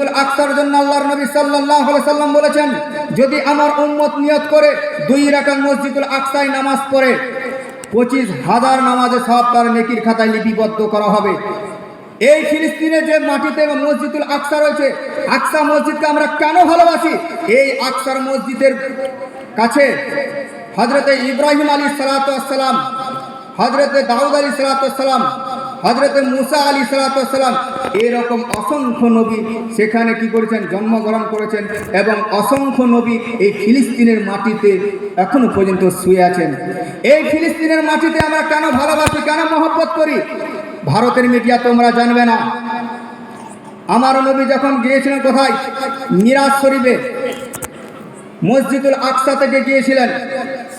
মসজিদুল আকসার জন্য আল্লাহর নবী আলাইহি সাল্লাম বলেছেন, যদি আমার উম্মত নিয়ত করে দুই রাকাত মসজিদুল আকসায় নামাজ পড়ে, পঁচিশ হাজার নামাজে সব তার নেকির খাতায় লিপিবদ্ধ করা হবে। এই ফিলিস্তিনে যে মাটিতে মসজিদুল আকসা রয়েছে, আকসা মসজিদকে আমরা কেন ভালোবাসি? এই আকসার মসজিদের কাছে হজরতে ইব্রাহিম আলী সালাতাম হজরতে দাউদ আলী সালাতাম হজরতে মুসা আলী সালাতাম এরকম অসংখ্য নবী সেখানে কি করেছেন? জন্মগ্রহণ করেছেন এবং অসংখ্য নবী এই ফিলিস্তিনের মাটিতে এখনও পর্যন্ত শুয়ে আছেন। এই ফিলিস্তিনের মাটিতে আমরা কেন ভালোবাসি, কেন মহব্বত করি? ভারতের মিডিয়া তোমরা জানবে না। আমার নবী যখন গিয়েছিলেন কোথায়? মিরাজ শরীফে। মসজিদুল আকসা থেকে গিয়েছিলেন।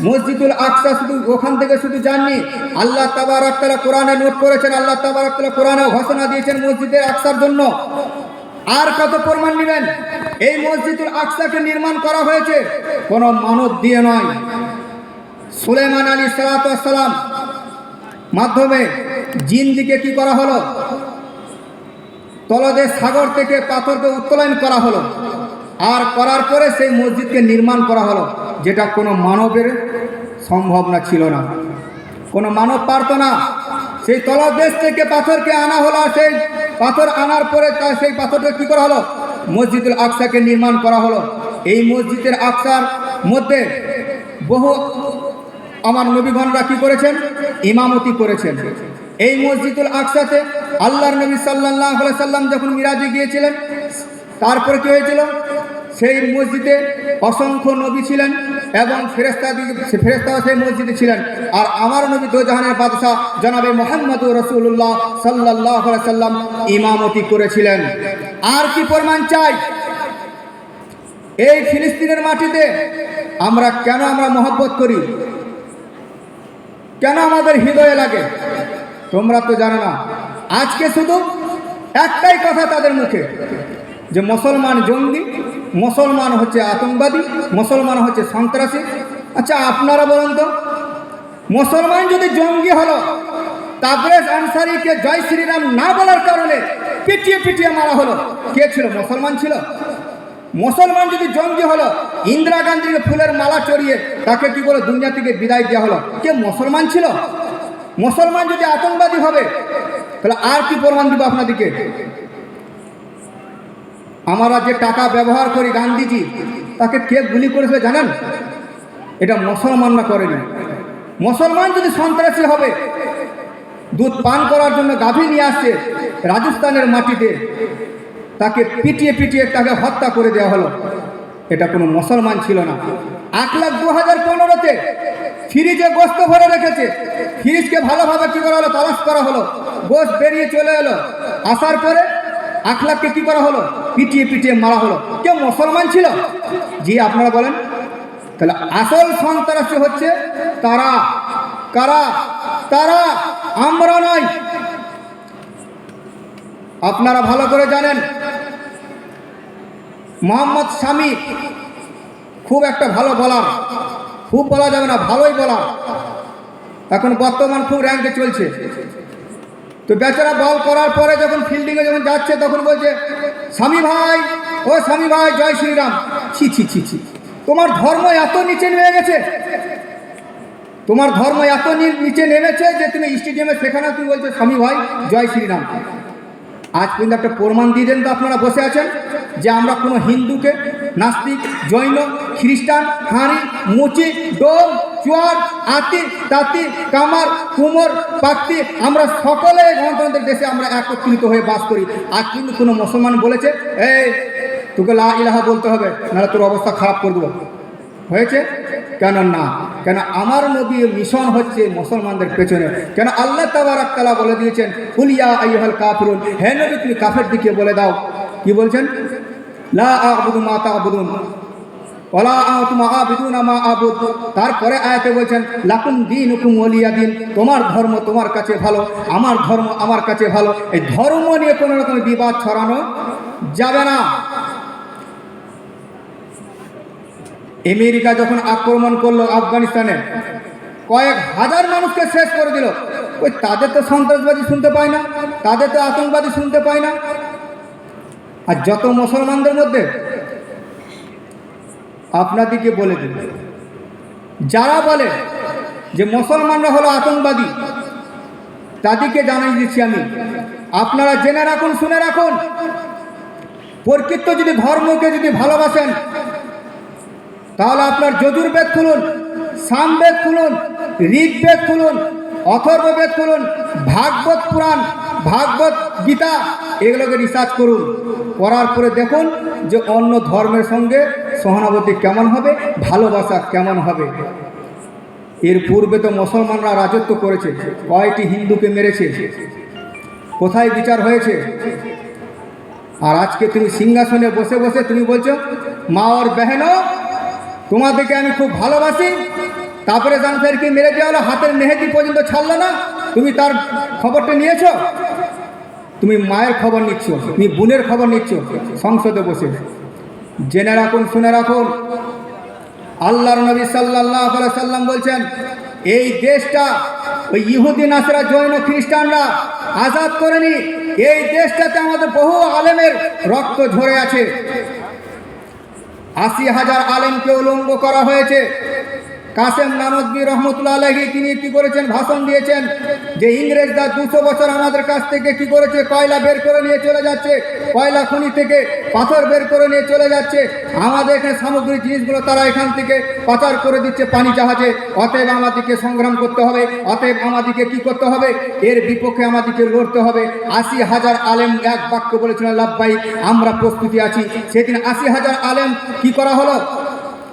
মসজিদুল আকসা শুধু ওখান থেকে শুধু যাননি, আল্লাহ তাবার আক্তারা কোরআনে নোট করেছেন, আল্লাহ তাবার আক্তারা কোরআনে ঘোষণা দিয়েছেন মসজিদের আকসার জন্য। আর কত প্রমাণ নেবেন? এই মসজিদুল আকসাকে নির্মাণ করা হয়েছে কোনো মানব দিয়ে নয়। সুলেমান আলী সালাতাম মাধ্যমে জিনদিকে কি করা হলো? তলদেশ সাগর থেকে পাথরকে উত্তোলন করা হলো। আর করার পরে সেই মসজিদকে নির্মাণ করা হলো, যেটা কোনো মানবের সম্ভব না, ছিল না। কোনো মানব পারত না। সেই তলদেশ থেকে পাথরকে আনা হলো সেই পাথর আনার পরে তা সেই পাথরটা কী করা হলো? মসজিদুল আকসাকে নির্মাণ করা হলো। এই মসজিদের আকসার মধ্যে বহু, আমার নবীগণরা কী করেছেন? ইমামতি করেছেন। এই মসজিদুল আকসাতে আল্লাহর নবী সাল্লাহ সাল্লাম যখন মিরাজে গিয়েছিলেন, তারপরে কী হয়েছিল? সেই মসজিদে অসংখ্য নবী ছিলেন এবং ফেরেস্তা ফেরেস্তাও সেই মসজিদে ছিলেন। আর আমার নবী দোজাহানের বাদশাহ জনাবে মোহাম্মদ রসুল্লাহ সাল্লাহ সাল্লাম ইমামতি করেছিলেন। আর কি প্রমাণ চাই? এই ফিলিস্তিনের মাটিতে আমরা কেন আমরা মহব্বত করি? কেন আমাদের হৃদয়ে লাগে? তোমরা তো জানো না। আজকে শুধু একটাই কথা তাদের মুখে, যে মুসলমান জঙ্গি মুসলমান হচ্ছে আতঙ্কবাদী, মুসলমান হচ্ছে সন্ত্রাসী। আচ্ছা আপনারা বলুন তো, মুসলমান যদি জঙ্গি হলো, তাবরেজ আনসারিকে জয় শ্রীরাম না বলার কারণে পিটিয়ে পিটিয়ে মারা হলো, কে ছিল? মুসলমান ছিল। মুসলমান যদি জঙ্গি হলো, ইন্দিরা গান্ধীকে ফুলের মালা চড়িয়ে তাকে কি বলে দুনিয়া থেকে বিদায় দেওয়া হলো? কে? মুসলমান ছিল। মুসলমান যদি আতঙ্কবাদী হবে, তাহলে আর কি প্রমাণ দিব আপনাদেরকে? আমরা যে টাকা ব্যবহার করি গান্ধীজি, তাকে কে গুলি করেছিল জানেন? এটা মুসলমানরা করেনি। মুসলমান যদি সন্ত্রাসী হবে, দুধ পান করার জন্য গাভী নিয়ে আসছে রাজস্থানের মাটিতে, তাকে পিটিয়ে পিটিয়ে তাকে হত্যা করে দেওয়া হলো। এটা কোনো মুসলমান ছিল না। এক লাখ দু হাজার পনেরোতে ফ্রিজে গোস্ত ভরে রেখেছে। ফ্রিজকে ভালোভাবে কী করা হলো? তলাশ করা হলো। গোস্ত বেরিয়ে চলে এলো। আসার পরে লাখকে কী করা হলো? পিটিয়ে পিটিয়ে মারা হলো। কেউ মুসলমান ছিল? জি, আপনারা বলেন। তাহলে আসল সন্ত্রাসী হচ্ছে তারা। কারা? তারা আমরা নয়। আপনারা ভালো করে জানেন, মোহাম্মদ স্বামী খুব একটা ভালো বলার খুব বলা যাবে না, ভালোই বলার এখন বর্তমান খুব র্যাঙ্কে চলছে। তো বেচারা বল করার পরে যখন ফিল্ডিংয়ে যখন যাচ্ছে, তখন বলছে, স্বামী ভাই, ও স্বামী ভাই, জয় শ্রীরাম। ছি ছি ছি ছি। তোমার ধর্ম এত নিচে নেমে গেছে। তোমার ধর্ম এত নিচে নেমেছে যে তুমি স্টেডিয়ামে সেখানে তুমি বলছো, স্বামী ভাই, জয় শ্রীরাম। আজ পর্যন্ত একটা প্রমাণ দিয়ে দেন তো আপনারা বসে আছেন যে আমরা কোনো হিন্দুকে, নাস্তিক, জৈন, খ্রিস্টান, হাঁড়ি, মুচি, ডোম চুয়ার আতি তাঁতি, কামার, কুমোর পাক্তি আমরা সকলে গণতন্ত্রের দেশে আমরা একত্রিত হয়ে বাস করি। আর কিন্তু কোনো মুসলমান বলেছে, এই, তোকে লা ইলাহা বলতে হবে, নাহলে তোর অবস্থা খারাপ করে দেবো। হয়েছে? কেন না? কেন আমার নবী মিশন হচ্ছে মুসলমানদের পেছনে। কেন আল্লাহ তাবারাকালা বলে দিয়েছেন ফুলিয়া আইহাল কাফিরুন হে নবী, তুমি কাফের দিকে বলে দাও। কি বলছেন? লা আবুদু মা তাবুদুন তারপরে আয়াতে বলছেন, লাকুম দিন হুকুম ওলিয়া দিন। তোমার ধর্ম তোমার কাছে ভালো, আমার ধর্ম আমার কাছে ভালো। এই ধর্ম নিয়ে কোনো রকম বিবাদ ছড়ানো যাবে না। আমেরিকা যখন আক্রমণ করল আফগানিস্তানে, কয়েক হাজার মানুষকে শেষ করে দিল। ওই তাদের তো সন্ত্রাসবাদী শুনতে পায় না, তাদের তো আতঙ্কবাদী শুনতে পায় না। আর যত মুসলমানদের মধ্যে আপনাদেরকে বলে দেব। যারা বলে যে মুসলমানরা হলো আতঙ্কবাদী, তাদেরকে জানাই দিচ্ছি আমি, আপনারা জেনে রাখুন, শুনে রাখুন। প্রকৃত যদি ধর্মকে যদি ভালোবাসেন, তাহলে আপনার যজুর্বেদ খুলুন সামবেদ খুলুন, ঋগ্বেদ খুলুন অথর্ববেদ খুলুন, ভাগবত পুরাণ ভাগবত, গীতা, এগুলোকে রিসার্চ করুন। করার পরে দেখুন যে অন্য ধর্মের সঙ্গে সহানুভূতি কেমন হবে, ভালোবাসা কেমন হবে। এর পূর্বে তো মুসলমানরা রাজত্ব করেছে, কয়টি হিন্দুকে মেরেছে, কোথায় বিচার হয়েছে? আর আজকে তুমি সিংহাসনে বসে বসে তুমি বলছো, মা ওর বেহেনও তোমাদেরকে আমি খুব ভালোবাসি, তারপরে জানফেরকে মেরে দেওয়া হলো, হাতের মেহেদি পর্যন্ত ছাড়লো না, তুমি তার খবরটা নিয়েছো? তুমি মায়ের খবর নিচ্ছ, তুমি বোনের খবর নিচ্ছ, সংসদে বসে। জেনে রাখুন, শুনে রাখুন। আল্লাহর নবী সাল্লাহ সাল্লাম বলছেন, এই দেশটা, ওই ইহুদি, নাসরা, জৈন, খ্রিস্টানরা আজাদ করেনি। এই দেশটাতে আমাদের বহু আলেমের রক্ত ঝরে আছে। আশি হাজার আলেমকে উলঙ্গ করা হয়েছে। কাসেম নানদবী রহমতুল্লাহ আলহী তিনি কি করেছেন? ভাষণ দিয়েছেন যে ইংরেজরা দুশো বছর আমাদের কাছ থেকে কি করেছে? কয়লা বের করে নিয়ে চলে যাচ্ছে। কয়লা খনি থেকে পাথর বের করে নিয়ে চলে যাচ্ছে। আমাদের এখানে সামগ্রিক জিনিসগুলো তারা এখান থেকে পাচার করে দিচ্ছে পানি জাহাজে। অতএব আমাদেরকে সংগ্রাম করতে হবে। অতএব আমাদেরকে কি করতে হবে? এর বিপক্ষে আমাদেরকে লড়তে হবে। আশি হাজার আলেম এক বাক্য বলেছিলেন লাভবাই আমরা প্রস্তুতি আছি। সেদিন আশি হাজার আলেম কি করা হলো?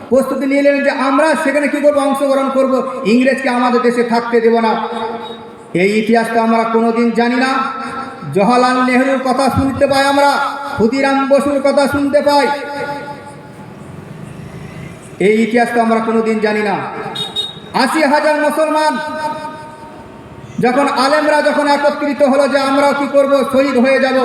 প্রস্তুতি নিয়ে নিলেন যে আমরা সেখানে কী করব? অংশগ্রহণ করব। ইংরেজকে আমাদের দেশে থাকতে দেব না। এই ইতিহাস তো আমরা কোনোদিন জানি না। জওয়াহরলাল নেহরুর কথা শুনতে পাই আমরা। ক্ষুদিরাম বসুর কথা শুনতে পাই। এই ইতিহাস তো আমরা কোনোদিন জানি না। আশি হাজার মুসলমান যখন আলেমরা যখন একত্রিত হলো যে আমরাও কি করব? শহীদ হয়ে যাব।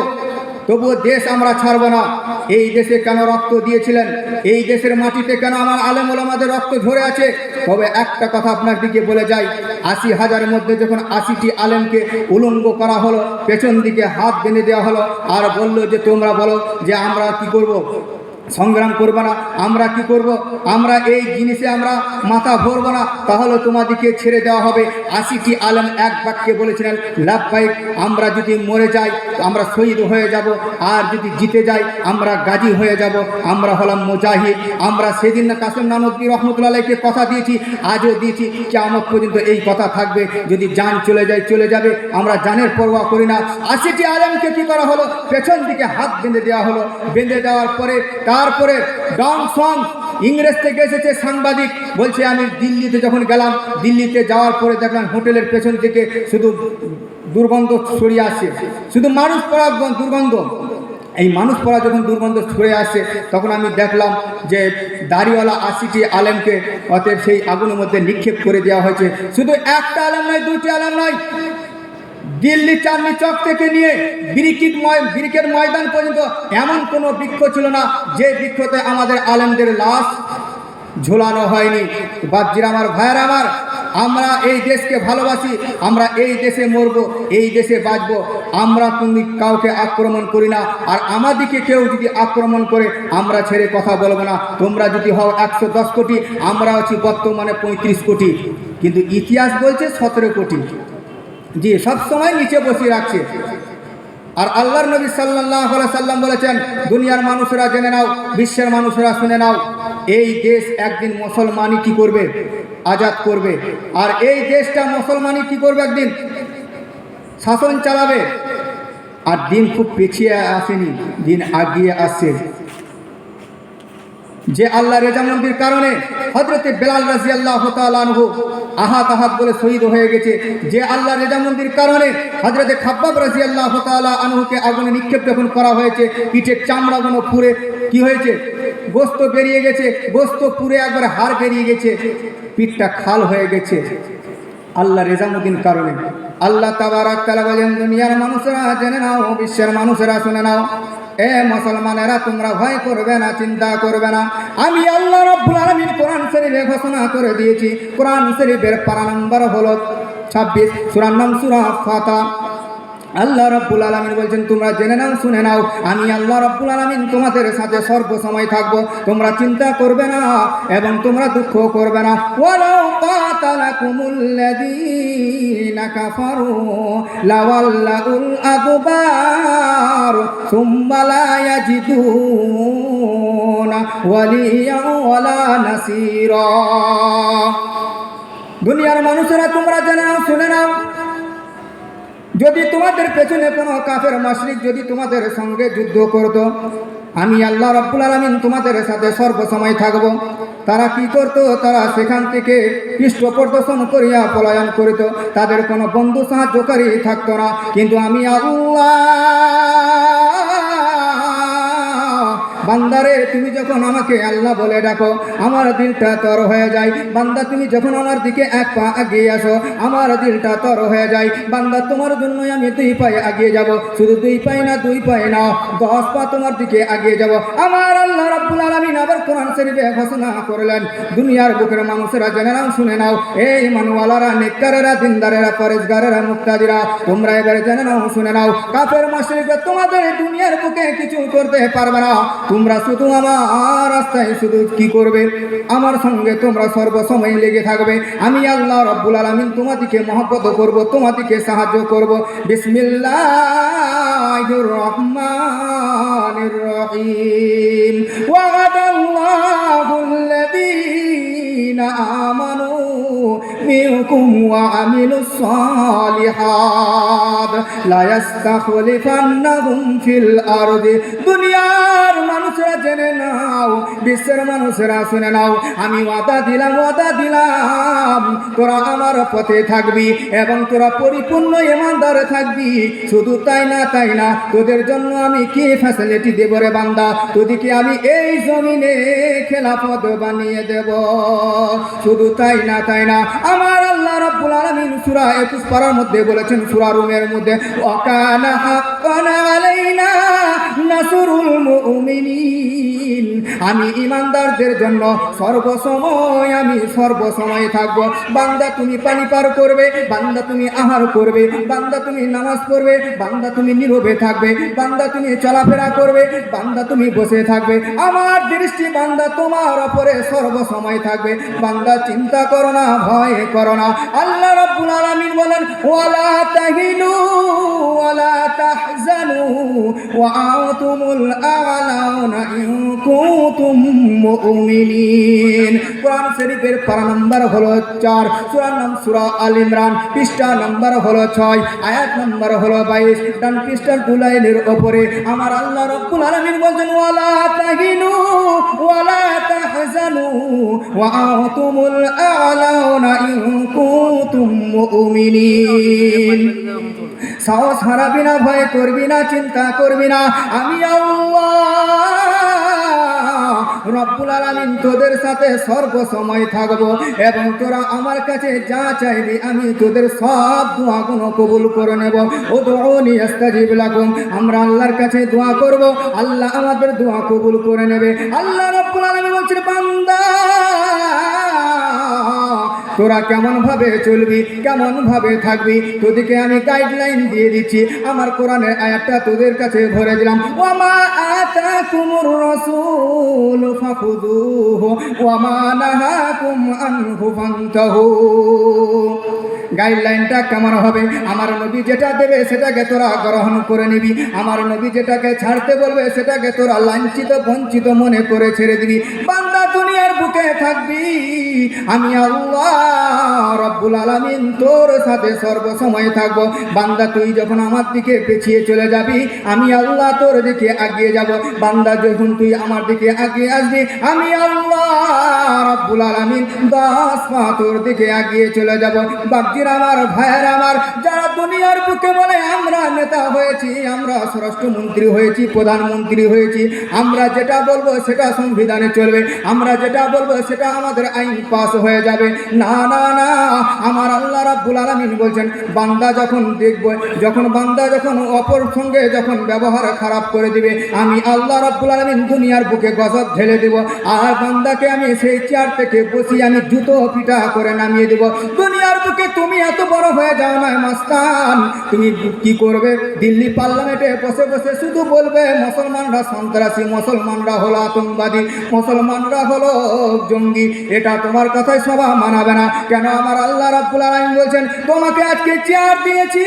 তবুও দেশ আমরা ছাড়ব না। এই দেশে কেন রক্ত দিয়েছিলেন? এই দেশের মাটিতে কেন আমার আলেম ওলামাদের রক্ত ঝরে আছে? তবে একটা কথা আপনার দিকে বলে যাই। আশি হাজারের মধ্যে যখন আশিটি আলেমকে উলঙ্গ করা হলো, পেছন দিকে হাত বেঁধে দেওয়া হলো, আর বলল যে তোমরা বলো যে আমরা কি করব। সংগ্রাম করব না, আমরা কি করব? আমরা এই জিনিসে আমরা মাথা ভরবো না, তাহলে তোমাদেরকে ছেড়ে দেওয়া হবে। আশিটি আলম এক বাক্যে বলেছিলেন, লাভবাইক, আমরা যদি মরে যাই, আমরা শহীদ হয়ে যাব। আর যদি জিতে যাই, আমরা গাজী হয়ে যাব। আমরা হলাম মুজাহিদ। আমরা সেদিন না কাসেম নানদ্দি রহমতুল্লাহকে কথা দিয়েছি, আজও দিয়েছি। কেমন পর্যন্ত এই কথা থাকবে। যদি যান চলে যায়, চলে যাবে। আমরা জানের পরোয়া করি না। আশিটি আলমকে কি করা হলো? পেছন দিকে হাত বেঁধে দেওয়া হলো। বেঁধে দেওয়ার পরে তারপরে ডং সং ইংরেজ থেকে এসেছে সাংবাদিক। বলছে, আমি দিল্লিতে যখন গেলাম, দিল্লিতে যাওয়ার পরে দেখলাম হোটেলের পেছন থেকে শুধু দুর্গন্ধ ছড়িয়ে আসছে শুধু মানুষ পড়া দুর্গন্ধ। এই মানুষ পড়া যখন দুর্গন্ধ ছড়ে আসছে তখন আমি দেখলাম যে দাড়িওয়ালা আশিটি আলেমকে অতএব সেই আগুনের মধ্যে নিক্ষেপ করে দেওয়া হয়েছে। শুধু একটা আলেম নয় দুটি আলেম নয় দিল্লি চাঁদনি চক থেকে নিয়ে ব্রিকেট ব্রিকেট ময়দান পর্যন্ত এমন কোনো বৃক্ষ ছিল না যে বৃক্ষতে আমাদের আলেমদের লাশ ঝোলানো হয়নি। বাপজির আমার, ভাইয়ের আমার, আমরা এই দেশকে ভালোবাসি, আমরা এই দেশে মরব, এই দেশে বাঁচব। আমরা তুমি কাউকে আক্রমণ করি না, আর আমাদিকে কেউ যদি আক্রমণ করে, আমরা ছেড়ে কথা বলব না। তোমরা যদি হও একশো দশ কোটি, আমরা আছি বর্তমানে পঁয়ত্রিশ কোটি। কিন্তু ইতিহাস বলছে সতেরো কোটি। জি, সব সময় নিচে বসিয়ে রাখছে। আর আল্লাহর নবী সাল্লাহ সাল্লাম বলেছেন, দুনিয়ার মানুষেরা জেনে নাও, বিশ্বের মানুষেরা শুনে নাও, এই দেশ একদিন মুসলমানই কি করবে? আজাদ করবে। আর এই দেশটা মুসলমানই কি করবে একদিন? শাসন চালাবে। আর দিন খুব পিছিয়ে আসেনি, দিন আগিয়ে আসছে। যে আল্লাহ রেজামন্দির কারণে হজরতে বেলাল রাজি আল্লাহ আনহু আহাত আহাত বলে শহীদ হয়ে গেছে, যে আল্লাহ রেজামন্দির কারণে হজরতে খাব্বাব রাজি আল্লাহ আনহুকে আগুনে নিক্ষেপ যখন করা হয়েছে, পিঠের চামড়াগুলো পুড়ে, কি হয়েছে? গোস্ত বেরিয়ে গেছে, গোস্ত পুরে একবার হাড় বেরিয়ে গেছে, পিঠটা খাল হয়ে গেছে। আল্লাহ রেজামুদ্দিন কারণে। আল্লাহ তাবারাক তালা বলেন, দুনিয়ার মানুষেরা জেনে নাও, বিশ্বের মানুষেরা শুনে নাও এ মুসলমানেরা, তোমরা ভয় করবে না, চিন্তা করবে না। আমি আল্লাহ রব্বুল আলামিন কোরআন শরীফে ঘোষণা করে দিয়েছি। কোরআন শরীফের পারা নম্বর হলো ছাব্বিশ সুরার নাম সুরা ফাতা। আল্লাহ রব্বুল আলমিন বলছেন, তোমরা জেনে নাও, শুনে নাও, আমি আল্লাহ রব্বুল আলমিন তোমাদের সাথে সর্বসময় থাকব। তোমরা চিন্তা করবে না এবং তোমরা দুঃখ করবে না। দুনিয়ার মানুষেরা, তোমরা জেনে নাও, শুনে নাও যদি তোমাদের পেছনে কোনো কাফের মাসরিক যদি তোমাদের সঙ্গে যুদ্ধ করত, আমি আল্লাহ রব্বুল আলমিন তোমাদের সাথে সর্বসময় থাকব। তারা কি করত? তারা সেখান থেকে পৃষ্ঠ প্রদর্শন করিয়া পলায়ন করিত। তাদের কোনো বন্ধু সাহায্যকারী থাকতো না। কিন্তু আমি আল্লাহ বান্দারে, তুমি যখন আমাকে আল্লাহ বলে ডাকো, আমার দিলটা তর হয়ে যায়। বান্দা, তুমি যখন আমার দিকে এক পা এগিয়ে আসো, আমার দিলটা তর হয়ে যায়। বান্দা, তোমার জন্যই আমি দুই পায়ে এগিয়ে যাব। শুধু দুই পাই না, দুই পায়ে না, দশ পা তোমার দিকে এগিয়ে যাব। আমার আল্লাহ রাব্বুল আলামিন আবার কোরআন শরীফে ঘোষণা করলেন, দুনিয়ার বুকের মানুষেরা জেনে নাও, শুনে নাও, এই মানুয়ালারা, নেককারেরা, দিনদারেরা, পরেশগারেরা, মুক্তাদিরা, তোমরা এবারে জেনে নাও, শুনে নাও, কাফের মাসরিকে তোমাদের দুনিয়ার বুকে কিছু করতে পারবে না। তোমরা শুধু আমার রাস্তায় শুধু কি করবে আমার সঙ্গে তোমরা সর্বসময় লেগে থাকবে আমি আল্লাহ রব্বুল আলমিন তোমাদিকে মহব্বত করব তোমাদিকে সাহায্য করব বিসমিল্লাহির রহমানির রহিম ওয়াদাল্লাহুল লাযীনা আমানু منكم وعملوا الصالحات لا يستخلفنهم في الأرض দুনিয়ার মানুষরা জেনে নাও, বিশ্বের মানুষরা শুনে নাও। আমি ওয়াদা দিলাম ওয়াদা দিলাম। তোরা আমার পথে থাকবি এবং তোরা পরিপূর্ণ ইমানদার থাকবি। শুধু তাই না তাই না, তোদের জন্য আমি কি ফ্যাসিলিটি দেব রে বান্দা? তোদিকে আমি এই জমিনে খেলাপদ বানিয়ে দেব। শুধু তাই না তাই না, আমার আল্লাহ রাব্বুল আলামিন সূরা 21 পারার মধ্যে বলেছেন, সূরা রুমের মধ্যে ওয়াকানা হাক্কান আলাইনা নাসরুল মুমিনিন আমি ইমানদারদের জন্য সর্বসময় আমি সর্বসময় থাকব। বান্দা তুমি পানি পার করবে, বান্দা তুমি আহার করবে, বান্দা তুমি নামাজ পড়বে, বান্দা তুমি নীরবে থাকবে, বান্দা তুমি চলাফেরা করবে, বান্দা তুমি বসে থাকবে। আমার দৃষ্টি বান্দা তোমার ওপরে সর্বসময় থাকবে। বান্দা চিন্তা করো না, ভয় করো না। আল্লাহ রাব্বুল আলামিন বলেন, ওয়ালা তাহিনু, ওয়ালা তাহজানু, ওয়া আনতুমুল কোরআন শরীফের পারা নাম্বার হলো 4 সূরার নাম আল ইমরান, পৃষ্ঠা নাম্বার হলো 6 আয়াত নাম্বার হলো 22 ডান পৃষ্ঠার আমার আল্লাহ রাব্বুল আলামিন বলেন ওয়ালা তাহিনু, ওয়ালা তাহজানু, ওয়া আনতুমুল আ'লাউনা ইন কুনতুম মুমিনিন। সাহস হারাবি না, ভয় করবি না, চিন্তা করবি না। আমি আল্লাহ রব্বুল আলামিন তোদের সাথে সর্ব সময় থাকব এবং তোরা আমার কাছে যা চাইবি আমি তোদের সব দোয়া গুলো কবুল করে নেব। ও দোয়ানি আমরা আল্লাহর কাছে দোয়া করব। আল্লাহ আমাদের দোয়া কবুল করে নেবে। আল্লাহ রব্বুল আলমিন বলছেন, বান্দা তোরা কেমন ভাবে চলবি, কেমন ভাবে থাকবি তোদেরকে আমি গাইডলাইন দিয়ে দিচ্ছি। আমার কোরআনের আয়াতটা তোদের কাছে ভরে দিলাম। ওয়ামা আতাকুমুর রাসূল ফাখুযুহু, ওয়ামা নাহাকুম আনহু ফান্তাহু। গাইডলাইনটা কেমন হবে? আমার নবী যেটা দেবে সেটাকে তোরা গ্রহণ করে নিবি। আমার নবী যেটাকে ছাড়তে বলবে সেটাকে তোরা লাঞ্ছিত, বঞ্চিত মনে করে ছেড়ে দিবি। বান্দা দুনিয়ার বুকে থাকবি। আমি আল্লাহ রব্বুল আলামিন তোর সাথে সর্বসময় থাকব। বান্দা, তুই যখন আমার দিকে পেছিয়ে চলে যাবি, আমি আল্লাহ তোর দিকে আগিয়ে যাব। বান্দা, যখন তুই আমার দিকে আগিয়ে আসবি, আমি আল্লাহ রব্বুল আলামিন দশ পা তোর দিকে আগিয়ে চলে যাব। বাপজির আমার, ভাইয়ের আমার, যারা দুনিয়ার বুকে বলে, আমরা নেতা হয়েছি, আমরা স্বরাষ্ট্রমন্ত্রী হয়েছি, প্রধানমন্ত্রী হয়েছি, আমরা যেটা বলব সেটা সংবিধানে চলবে, আমরা যেটা বলব সেটা আমাদের আইন পাস হয়ে যাবে। না না না, আমার আল্লাহ রাব্বুল আলামিন বলছেন, বান্দা যখন দেখব, যখন বান্দা যখন অপর সঙ্গে যখন ব্যবহার খারাপ করে দিবে, আমি আল্লাহ রাব্বুল আলামিন দুনিয়ার বুকে গজব ঢেলে দেব, আর বান্দাকে আমি সেই চেয়ার থেকে বসিয়ে আমি জুতো পিটা করে নামিয়ে দেব। দুনিয়ার বুকে তুমি এত বড় হয়ে যাও না, মাস্তান। তুমি কি করবে? দিল্লি পার্লামেন্টে বসে বসে শুধু বলবে, মুসলমানরা সন্ত্রাসী, মুসলমানরা হলো আতঙ্কবাদী, মুসলমানরা হলো জঙ্গি, এটা তোমার কথাই সবা মানাবে না। কেন আমার আল্লাহ রাব্বুল আলামিন বলছেন, তোমাকে আজকে চেয়ার দিয়েছি।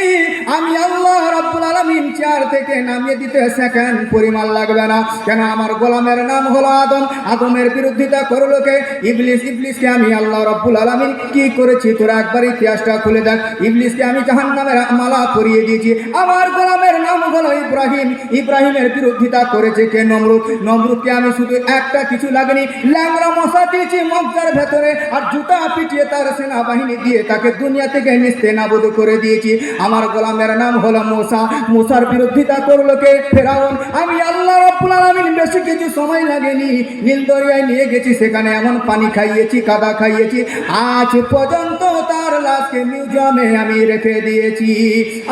আমি আল্লাহ রাব্বুল আলামিন চেয়ার থেকে নামিয়ে দিতে সেকেন্ড পরিমাণ লাগবে না। কেন আমার গোলামের নাম হলো আদম? আদমের বিরোধিতা করল কে? ইবলিস, ইবলিসকে আমি আল্লাহ রাব্বুল আলামিন কি করেছি? তোরা একবার ইতিহাসটা খুলে দেখ। ইবলিসকে আমি জাহান্নামের মালা পরিয়ে দিয়েছি। আমার গোলামের নাম হলো ইব্রাহিম। ইব্রাহিমের বিরোধিতা করেছে কে? নমরুদ। নমরুদকে আমি শুধু একটা কিছু লাগেনি। ল্যাংরা মশা দিয়েছি মগজার ভেতরে। আর জুতা পিটিয়ে তার সেনাবাহিনী দিয়ে তাকে দুনিয়া থেকে নিস্তে নাবুদ করে দিয়েছি। আমার গোলামের নাম হলো মোসা। মোসার বিরোধিতা করল কে? ফেরাউন। আমি আল্লাহ রাব্বুল বেশি কিছু সময় লাগেনি। নীল দরিয়ায় নিয়ে গেছি, সেখানে এমন পানি খাইয়েছি, কাদা খাইয়েছি। আজ পর্যন্ত তার লাশকে মিউজিয়ামে আমি রেখে দিয়েছি।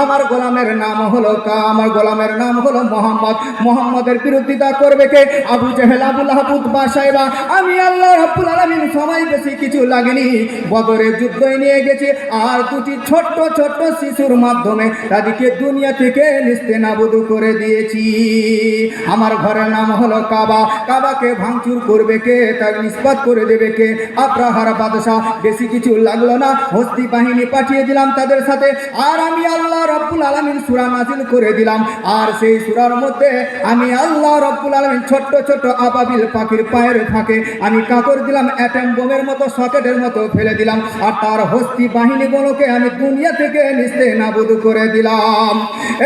আমার গোলামের নাম হলো কা, আমার গোলামের নাম হলো মোহাম্মদ। মোহাম্মদের বিরোধিতা করবে কে? আবু জেহেল, আবুল হাবুদ বাসাইবা আমি আল্লাহ রাব্বুল আলামিন সময় বেশি কিছু লাগেনি। বদরের যুদ্ধে নিয়ে গেছি, আর দুটি ছোট্ট ছোট্ট শিশুর মাধ্যমে তাদেরকে দুনিয়া থেকে নিস্তে নাবুদ করে দিয়েছি। আমার ঘরের নাম হলো কাবা। কাবাকে ভাঙচুর করবে কে? তার নিষ্পাত করে দেবে কে? আপ্রাহার বাদশাহ, বেশি কিছু লাগল না। হস্তি বাহিনী পাঠিয়ে দিলাম তাদের সাথে, আর আমি আল্লাহ রব্বুল আলমিন সুরা নাজিল করে দিলাম। আর সেই সুরার মধ্যে আমি আল্লাহ রব্বুল আলমিন ছোট্ট ছোট্ট আবাবিল পাখির পায়ের ফাঁকে আমি কাকর দিলাম, অ্যাটম বোমের মতো, সকেটের মতো ফেলে দিলাম, আর তার হস্তি বাহিনীগুলোকে আমি দুনিয়া থেকে নিস্তে নাবুদ করে দিলাম।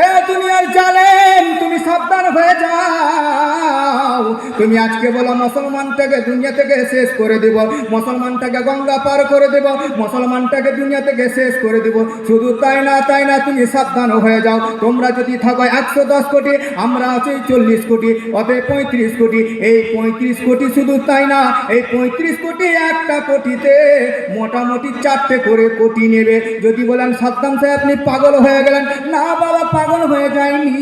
এ দুনিয়ার জালেম, তুমি সাবধান হয়ে যাও। তুমি আজকে বলো, মুসলমানটাকে দুনিয়া থেকে শেষ করে দেব। মুসলমানটাকে গঙ্গা পার করে দেব। মুসলমানটাকে দুনিয়া থেকে শেষ করে দেব। শুধু তাই না তাই না, তুমি সাবধান হয়ে যাও। তোমরা যদি থাকো একশো দশ কোটি, আমরা আছি চল্লিশ কোটি, অতএব পঁয়ত্রিশ কোটি। এই পঁয়ত্রিশ কোটি শুধু তাই না, এই পঁয়ত্রিশ কোটি একটা কোটিতে মোটামুটি চারটে করে কোটি নেবে। যদি বলেন, সাদ্দাম সাহেব, আপনি পাগল হয়ে গেলেন। না বাবা, পাগল হয়ে যায়নি।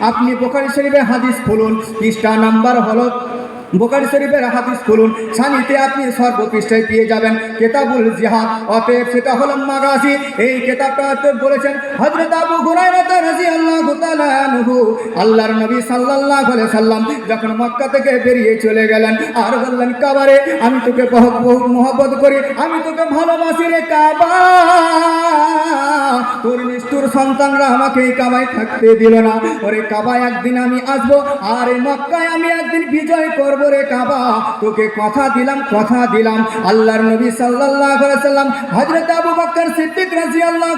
আপনি বোখারি শরীফে হাদিস খুলুন। পৃষ্ঠা নাম্বার হলো বোকারি শরীফের হাদিস খুলুন। সানিতে আপনি সর্বপৃষ্ঠায় পেয়ে যাবেন কেতাবুল জিহাদ। অতএব সেটা হলো মাগাসি এই কেতাবটা তো বলেছেন হযরত আবু হুরায়রা রাদিয়াল্লাহু তাআলা আনহু। আল্লাহর নবী সাল্লাল্লাহু আলাইহি সাল্লাম যখন মক্কা থেকে বেরিয়ে চলে গেলেন, আর বললেন, কাবারে, আমি তোকে বহুত বহুত মহব্বত করি, আমি তোকে ভালোবাসি রে কাবা। তোর নিষ্ঠুর সন্তানরা আমাকে এই কাবায় থাকতে দিল না। ওরে কাবায় একদিন আমি আসব, আর এই মক্কায় আমি একদিন বিজয় করব রে কাবা। তোকে কথা দিলাম কথা দিলাম। আল্লাহর নবী আলাইহি সাল্লাম হযরত আবু বকর সিদ্দিক রাজি আল্লাহ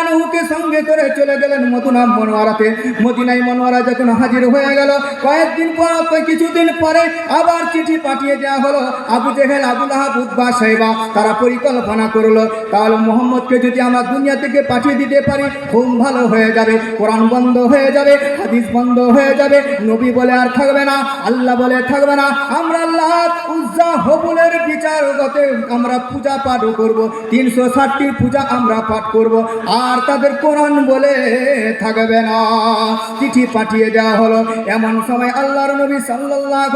আনহুকে সঙ্গে করে চলে গেলেন মদিনা মনোয়ারাতে। মদিনাই মনোয়ারা যখন হাজির হয়ে গেল, কয়েকদিন পর কিছুদিন পরে আবার চিঠি পাঠিয়ে দেওয়া হলো। আবু জেহেল, আবু লাহাব উদ্বা সাহেবা তারা পরিকল্পনা করল, তাহলে মোহাম্মদকে যদি আমরা দুনিয়া থেকে পাঠিয়ে দিতে পারি খুব ভালো হয়ে যাবে, কোরআন বন্ধ হয়ে যাবে, হাদিস বন্ধ হয়ে যাবে, নবী বলে আর থাকবে না, আল্লাহ বলে থাকবে না। আমরা আল্লাহ উজ্জা হবুলের বিচার গতে আমরা পূজা পাঠও করব, তিনশো ষাটটি পূজা আমরা পাঠ করব, আর তাদের কোরআন বলে থাকবে না। চিঠি পাঠিয়ে দেওয়া হলো। এমন সময় আল্লাহর নবী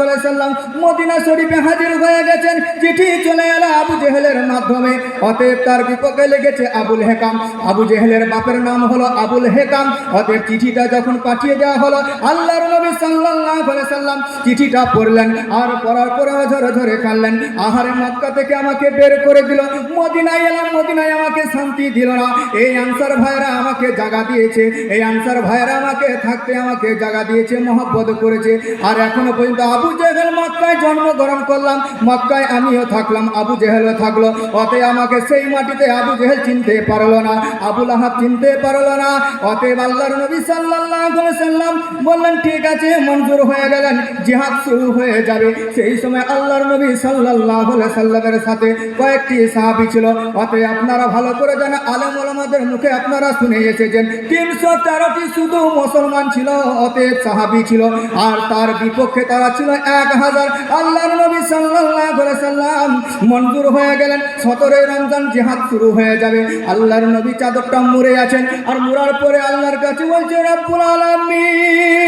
আলাইহি সাল্লাম মদিনা শরীফে হাজির হয়ে গেছেন। চিঠি চলে এলো আবু জেহেলের মাধ্যমে। অতএব তার বিপক্ষে লেগেছে আবুল হেকাম। আবু জেহেলের বাপের নাম হলো আবুল হেকাম। অতএব চিঠিটা যখন পাঠিয়ে দেওয়া হলো, আল্লাহর নবী সাল্লাল্লাহু আলাইহি সাল্লাম চিঠিটা পড়লেন আর পড়ার পরে ঝরে ঝরে কাঁদলেন। আহারে মক্কা থেকে আমাকে বের করে দিল। মদিনায় এলাম, মদিনায় আমাকে শান্তি দিল না। এই আনসার ভাইরা আমাকে জায়গা দিয়েছে। এই আনসার ভাইরা আমাকে থাকতে আমাকে জায়গা দিয়েছে, মহব্বত করেছে। আর এখনও পর্যন্ত আবু জেহেল মক্কায় জন্মগ্রহণ করলাম। মক্কায় আমিও থাকলাম, আবু জেহেলও থাকল। অতএব আমাকে সেই মাটিতে আবু জেহেল চিনতে পারল না। আবুল আহাব চিনতে পারল না। অতএব আল্লাহর নবী সাল্লাল্লাহু আলাইহি সাল্লাম বললেন, ঠিক আছে, মঞ্জুর হয়ে গেলেন, জিহাদ শুরু হয়ে যাবে। সেই সময় আল্লাহর নবী সাল্লাল্লাহু আলাইহি সাল্লামের সাথে কয়েকটি সাহাবী ছিল। অতএব আপনারা ভালো করে জানেন, আলেম ওলামাদের মুখে আপনারা শুনে এসেছেন, তিনশো তেরোটি শুধু মুসলমান ছিল, অতএব সাহাবী ছিল। আর তার বিপক্ষে তারা ছিল এক হাজার। আল্লাহর নবী সাল্লাল্লাহু আলাইহি সাল্লাম মঞ্জুর হয়ে গেলেন, সতেরোই রমজান জিহাদ শুরু হয়ে যাবে। আল্লাহর নবী চাদরটা মরে আছেন আর মুরার পরে আল্লাহর কাছে বলছে রব্বুল আলামিন!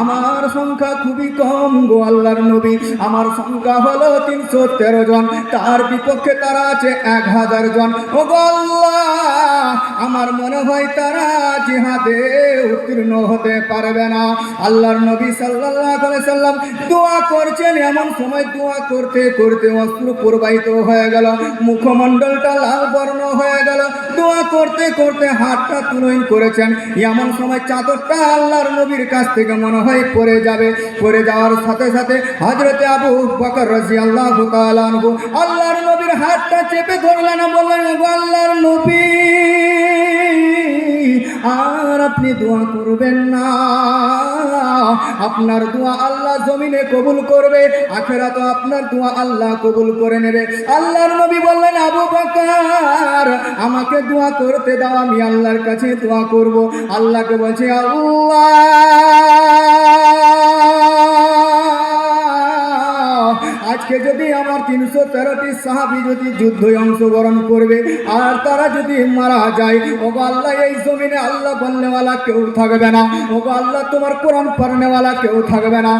আমার সংখ্যা খুবই কম গো আল্লাহর নবী। আমার সংখ্যা হলো তিনশো তেরো জন। তার বিপক্ষে তারা আছে এক হাজার জন। ও আল্লাহ, আমার মনে হয় তারা জিহাদে উত্তীর্ণ হতে পারবে না। আল্লাহর নবী আলাইহি সাল্লাম দোয়া করছেন, এমন সময় দোয়া করতে করতে অশ্রু প্রবাহিত হয়ে গেল। মুখমণ্ডলটা লাল বর্ণ হয়ে গেল। দোয়া করতে করতে হাতটা তুলন করেছেন। এমন সময় চাদরটা আল্লাহর নবীর কাছ থেকে মনে হয় পড়ে যাবে, পড়ে যাওয়ার সাথে সাথে হজরতে আবু বকর রাজি আল্লাহ আল্লাহর নবীর হাতটা চেপে ধরলেন, বললেন "ওগো আল্লাহর নবী! আর আপনি দোয়া করবেন না। আপনার দোয়া আল্লাহ জমিনে কবুল করবে আখেরা তো আপনার দোয়া আল্লাহ কবুল করে নেবে। আল্লাহর নবী বললেন, আবু বাকার, আমাকে দোয়া করতে দাও, আমি আল্লাহর কাছে দোয়া করব। আল্লাহকে বলছে, আল্লাহ আজকে যদি আমার তিনশো তেরোটি সাহাবি যদি যুদ্ধে অংশগ্রহণ করবে, আর তারা যদি মারা যায় ও আল্লাহ, এই জমিনে আল্লাহ বলনেওয়ালা কেউ থাকবে না। ও আল্লাহ, তোমার কোরআন পড়নেওয়ালা কেউ থাকবে না।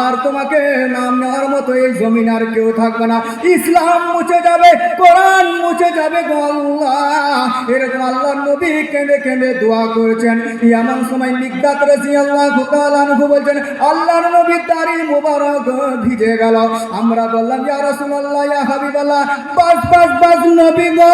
আর তোমাকে নাম নেওয়ার মতো এই জমিনে আর কেউ থাকবে না। ইসলাম মুছে যাবে, কোরআন মুছে যাবে গো আল্লাহ। এরকম আল্লাহ নবী কেঁদে কেঁদে দোয়া করেছেন। এমন সময় নিকদাত রেসি আল্লাহ বলছেন, আল্লাহর নবী তারি মুবারক ভিজে গেল। আমরা বললাম, ইয়া রাসূলুল্লাহ, ইয়া হাবিবাল্লাহ, বাস বাস বাস, নবী গো।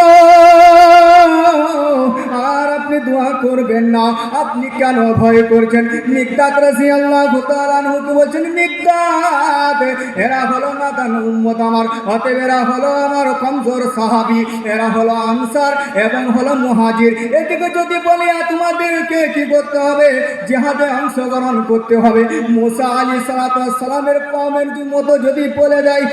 আর আপনি দোয়া করবেন না। আপনি কেন ভয় করছেন? নিকদাত রাজি আল্লাহ ভূতালানহুকে বলছেন নিকদাত এরা হলো না তান উম্মত আমার। অতএব এরা হলো আমার কমজোর সাহাবি, এরা হলো আনসার এবং হলো মুহাজির। এদিকে যদি বলি তোমাদেরকে কি করতে হবে? জিহাদে অংশগ্রহণ করতে হবে। মুসা আলী সালামের কমের মতো যদি বলে দেয়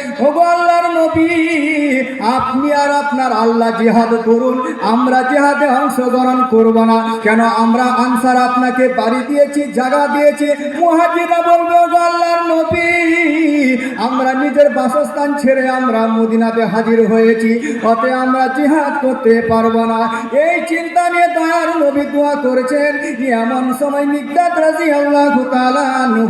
আপনি আর আপনার আল্লাহ জিহাদ করুন, আমরা জিহাদে অংশগ্রহণ করব না। কেন আমরা আনসার আপনাকে বাড়ি দিয়েছি, জায়গা দিয়েছি, মুহাজিরা বলবে আল্লাহর নবী, আমরা নিজের বাসস্থান ছেড়ে আমরা মদিনাতে হাজির হয়েছি অতে আমরা জিহাদ করতে পারব না। এই চিন্তা নিয়ে দয়ার নবী দোয়া করেছেন এমন সময় নিকদাত রাজি আল্লাহ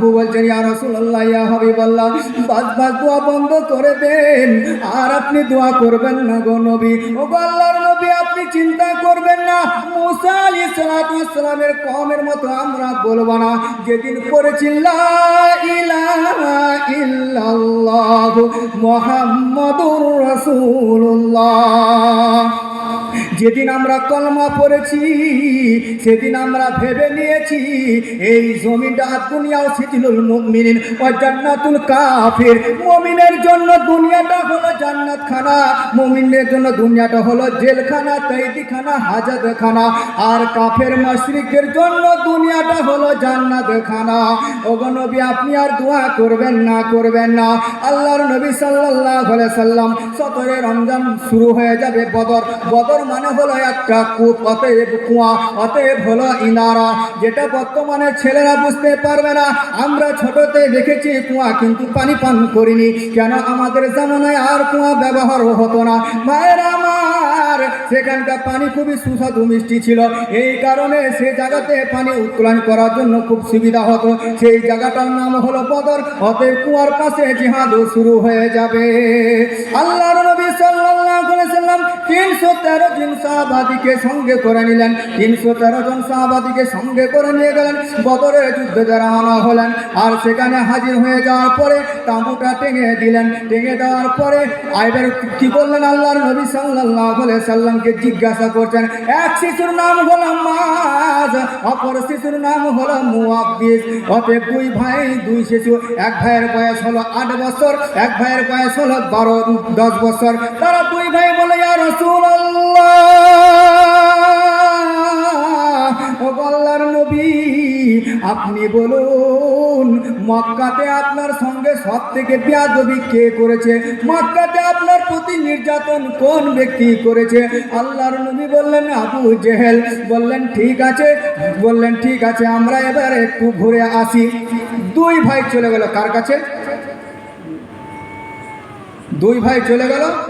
বলছেন, ইয়া রাসূলুল্লাহ, ইয়া হাবিবাল্লাহ, বাস বাস, দোয়া বন্ধ করে দেন। আর আপনি দোয়া করবেন না গো নবী। ও আল্লাহর নবী, আপনি চিন্তা করবেন না। মুসা আলাইহিস সালাতু ওয়াস সালামের কওমের মতো আমরা বলব না। যেদিন পড়েছি ইল্লাহ ইলাহা ইল্লাল্লাহ মুহাম্মাদুর রাসূলুল্লাহ। যেদিন আমরা কলমা পড়েছি, সেদিন আমরা ভেবে নিয়েছি, এই জমিটা দুনিয়াও সিটিলুল মুমিনিন ও জান্নাতুল কাফির। মুমিনের জন্য দুনিয়াটা হলো জান্নাত খানা মুমিনের জন্য দুনিয়াটা হলো জেলখানা, তৈদিখানা, হাজাতখানা। আর কাফের মাশরিকের জন্য দুনিয়াটা হলো জান্নাত খানা ওগো আপনি আর দোয়া করবেন না করবেন না। আল্লাহর নবী আলাইহি সাল্লাম সতরে রমজান শুরু হয়ে যাবে বদর। বদর মানে হলো একটা কূপ, অতএব কুয়া, অতএব হলো ইনারা। যেটা বর্তমানে ছেলেরা বুঝতে পারবে না। আমরা ছোটতে দেখেছি কুয়া, কিন্তু পানি পান করিনি। কেন? আমাদের জামানায় আর কুয়া ব্যবহার হতো না। মায়ের আমার, সেখানকার পানি খুবই সুস্বাদু, মিষ্টি ছিল। এই কারণে সে জায়গাতে পানি উত্তোলন করার জন্য খুব সুবিধা হতো। সেই জায়গাটার নাম হলো বদর। অতএব কুয়ার পাশে জিহাদও শুরু হয়ে যাবে। আল্লাহর তিনশো তেরো জন সাহাবাদিকে সঙ্গে করে নিলেন, তিনশো তেরো জন সাহাবাদিকে সঙ্গে করে নিয়ে গেলেন, বদরের যুদ্ধে রওনা হলেন। আর সেখানে হাজির হয়ে যাওয়ার পরে তাঁবুটা টেঙে দিলেন। টেঙে দেওয়ার পরে আইবার কি করলেন আল্লাহর নবী আলাইহি সাল্লামকে জিজ্ঞাসা করছেন, এক শিশুর নাম হলো মাজ অপর শিশুর নাম হলো মুয়াব্বিস, অতএব দুই ভাই, দুই শিশু, এক ভাইয়ের বয়স হলো আট বছর, এক ভাইয়ের বয়স হলো বারো, দশ বছর। তারা দুই ভাই বলে, ইয়া নবী, আপনি বলুন, মক্কাতে আপনার সঙ্গে সব থেকে বিয়াদবি কে করেছে? মক্কাতে আপনার প্রতি নির্যাতন কোন ব্যক্তি করেছে? আল্লাহর নবী বললেন, আবু জেহেল। বললেন, ঠিক আছে। বললেন, ঠিক আছে, আমরা এবার একটু ঘুরে আসি। দুই ভাই চলে গেল কার কাছে? দুই ভাই চলে গেল?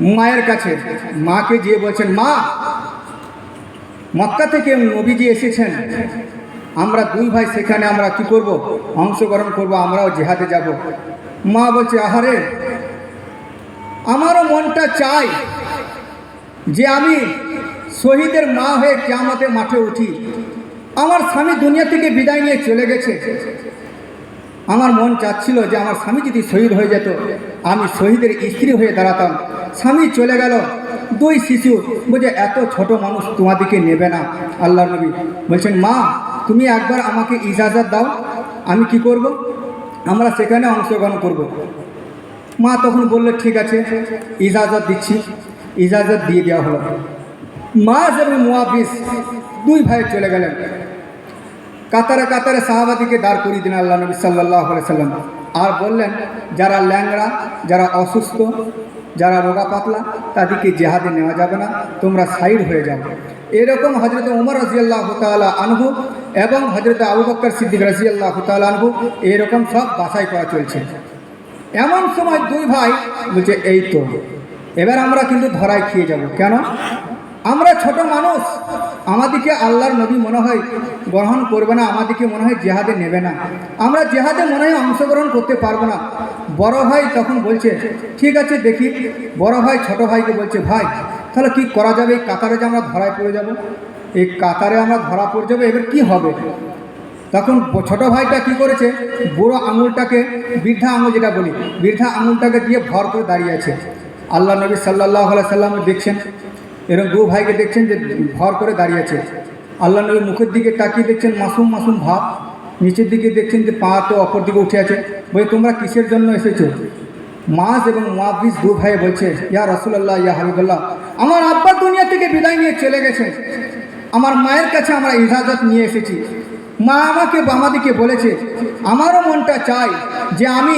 মায়ের কাছে, মাকে যে বলছেন, মা, মক্কা থেকে নবীজি এসেছেন। আমরা দুই ভাই সেখানে আমরা কি করব? অংশগ্রহণ করব, আমরাও জেহাদে যাব। মা বলছে, আহারে, আমারও মনটা চাই যে আমি শহীদের মা হয়ে কেয়ামতে মাঠে উঠি। আমার স্বামী দুনিয়া থেকে বিদায় নিয়ে চলে গেছে। আমার মন চাচ্ছিল যে আমার স্বামী যদি শহীদ হয়ে যেত, আমি শহীদের স্ত্রী হয়ে দাঁড়াতাম। স্বামী চলে গেল। দুই শিশু বলছে এত ছোট মানুষ তোমাদিকে নেবে না। আল্লাহ নবী বলছেন, মা, তুমি একবার আমাকে ইজাজত দাও। আমি কি করব? আমরা সেখানে অংশগ্রহণ করব। মা তখন বলল, ঠিক আছে, ইজাজত দিচ্ছি। ইজাজত দিয়ে দেওয়া হলো। মা এবং মুয়াফিস দুই ভাই চলে গেলেন। কাতারে কাতারে সাহাবাদিকে দাঁড় করিয়ে দিন আল্লাহ নবী সাল্লাহ সাল্লাম। আর বললেন, যারা ল্যাংড়া, যারা অসুস্থ, যারা রোগা পাতলা, তাদেরকে জেহাদে নেওয়া যাবে না, তোমরা সাইড হয়ে যাও। এরকম হজরত উমর রাজিয়াল্লাহ তালা আনহু এবং হজরত আবু বক্কর সিদ্দিক রাজিয়াল্লাহ তালা আনহু, এরকম সব বাছাই করা চলছে। এমন সময় দুই ভাই বলছে, এই তো, এবার আমরা কিন্তু ধরায় খেয়ে যাব। কেন? আমরা ছোট মানুষ, আমাদেরকে আল্লাহর নবী মনে হয় গ্রহণ করবে না, আমাদেরকে মনে হয় জেহাদে নেবে না। আমরা জেহাদে মনে হয় অংশগ্রহণ করতে পারব না। বড় ভাই তখন বলছে, ঠিক আছে, দেখি। বড় ভাই ছোট ভাইকে বলছে, ভাই, তাহলে কি করা যাবে? এই কাতারে যে আমরা ধরায় পড়ে যাব? এই কাতারে আমরা ধরা পড়ে যাব? এবার কি হবে? তখন ছোট ভাইটা কি করেছে? বুড়ো আঙুলটাকে, বৃদ্ধা আঙুল যেটা বলি, বৃদ্ধা আঙুলটাকে দিয়ে ভর করে দাঁড়িয়ে আছে। আল্লাহ নবী সাল্লাহ সাল্লাম দেখছেন। এরকম দু ভাইকে দেখছেন যে ভর করে দাঁড়িয়ে আছে। আল্লাহ নবী মুখের দিকে তাকিয়ে দেখছেন মাসুম মাসুম ভাব। নিচের দিকে দেখছেন যে পা তো অপর দিকে উঠে আছে। বই তোমরা কিসের জন্য এসেছ? মাস এবং মুয়াবিস দু ভাই বলছে, ইয়া রসুল্লাহ ইয়া হাবিবুল্লাহ, আমার আব্বা দুনিয়া থেকে বিদায় নিয়ে চলে গেছে। আমার মায়ের কাছে আমরা ইজাজত নিয়ে এসেছি। মা আমাকে আমাদেরকে বলেছে, আমারও মনটা চাই যে আমি